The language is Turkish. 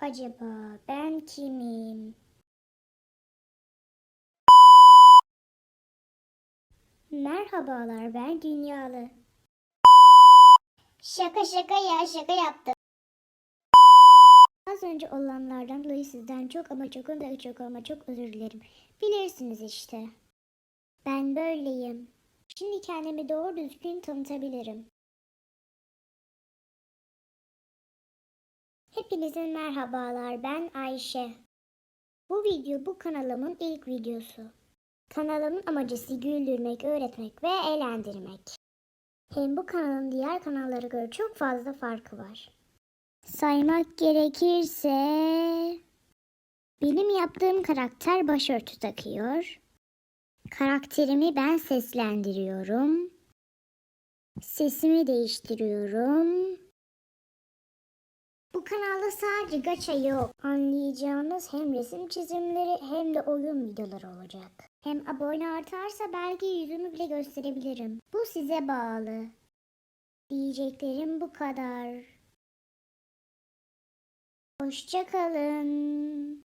Acaba ben kimim? Merhabalar ben Dünyalı. Şaka şaka ya şaka yaptım. Az önce olanlardan dolayı sizden çok ama çok ama çok ama çok özür dilerim. Bilirsiniz işte. Ben böyleyim. Şimdi kendimi doğru düzgün tanıtabilirim. Hepinizin merhabalar. Ben Ayşe. Bu video bu kanalımın ilk videosu. Kanalımın amacı güldürmek, öğretmek ve eğlendirmek. Hem bu kanalın diğer kanallara göre çok fazla farkı var. Saymak gerekirse benim yaptığım karakter başörtü takıyor. Karakterimi ben seslendiriyorum. Sesimi değiştiriyorum. Kanalda sadece gacha yok. Anlayacağınız hem resim çizimleri hem de oyun videoları olacak. Hem abone artarsa belki yüzümü bile gösterebilirim. Bu size bağlı. Diyeceklerim bu kadar. Hoşçakalın.